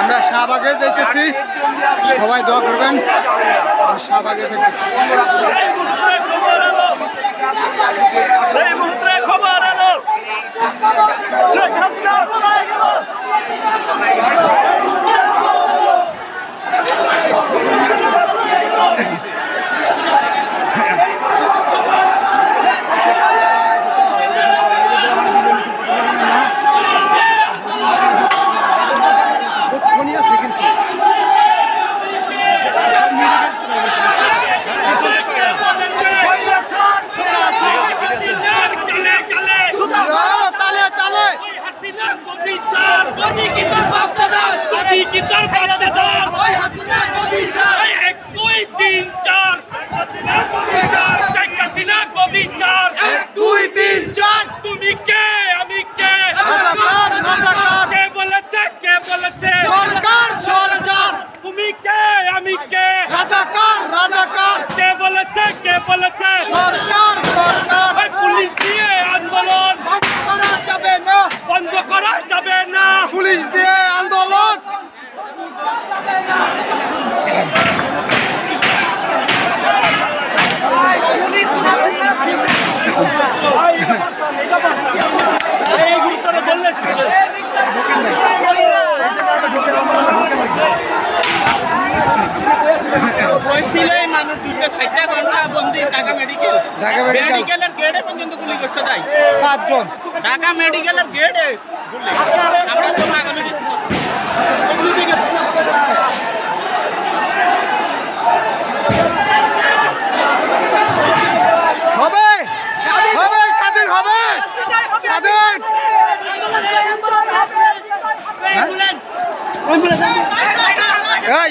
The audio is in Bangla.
আমরা শাহবাগে যেতেছি সবাই দোয়া করবেন। শাহবাগে যাইতেছি। তুমি কে? আমি কে? কে বলেছে? কে বলেছে? সরকার সরকার। তুমি কে? আমি কে? রাজাকার রাজাকার। কে বলেছে? কে বলেছে? সরকার পুলিশ দিয়ে আন্দোলন। মানুষ দুটো চারটা ঢাকা মেডিকেল মেডিকেলের গেটে পর্যন্ত গুলি করছে তাই? পাঁচজন। ঢাকা মেডিকেলের গেটে গুলি? আমরা তো আগামী হবে। হবে স্বাধীন হবে। স্বাধীন। হ্যাঁ?